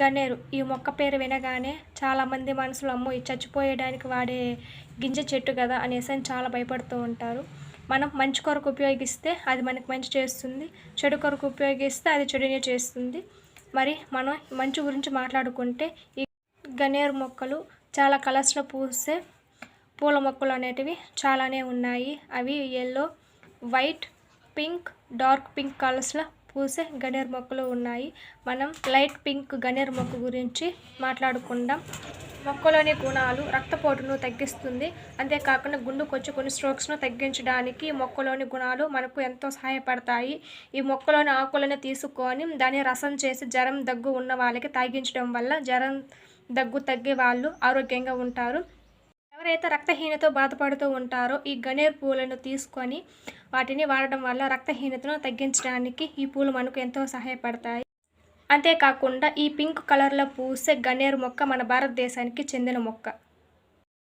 గన్నేరు. ఈ మొక్క పేరు వినగానే చాలామంది మనసులో అమ్మో ఇది చచ్చిపోయడానికి వాడే గింజ చెట్టు కదా అనేసి అని చాలా భయపడుతూ ఉంటారు. మనం మంచి కొరకు ఉపయోగిస్తే అది మనకు మంచి చేస్తుంది. చెడు కొరకు ఉపయోగిస్తే అది చెడునే చేస్తుంది. మరి మనం మంచి గురించి మాట్లాడుకుంటే ఈ గన్నేరు మొక్కలు చాలా కలర్స్లో పూసే పూల మొక్కలు అనేటివి చాలానే ఉన్నాయి. అవి yellow white pink dark pink కలర్స్లో పూసే గన్నేరు మొక్కలు ఉన్నాయి. మనం లైట్ పింక్ గన్నేరు మొక్క గురించి మాట్లాడుకుందాం. మొక్కలోని గుణాలు రక్తపోటును తగ్గిస్తుంది. అంతేకాకుండా గుండెకొచ్చి కొన్ని స్ట్రోక్స్ను తగ్గించడానికి ఈ మొక్కలోని గుణాలు మనకు ఎంతో సహాయపడతాయి. ఈ మొక్కలోని ఆకులను తీసుకొని దాన్ని రసం చేసి జ్వరం దగ్గు ఉన్న వాళ్ళకి తాగించడం వల్ల జ్వరం దగ్గు తగ్గే వాళ్ళు ఆరోగ్యంగా ఉంటారు. ఎవరైతే రక్తహీనతో బాధపడుతూ ఉంటారో ఈ గన్నేరు పూలను తీసుకొని వాటిని వాడడం వల్ల రక్తహీనతను తగ్గించడానికి ఈ పూలు మనకు ఎంతో సహాయపడతాయి. అంతేకాకుండా ఈ పింక్ కలర్లో పూసే గన్నేరు మొక్క మన భారతదేశానికి చెందిన మొక్క.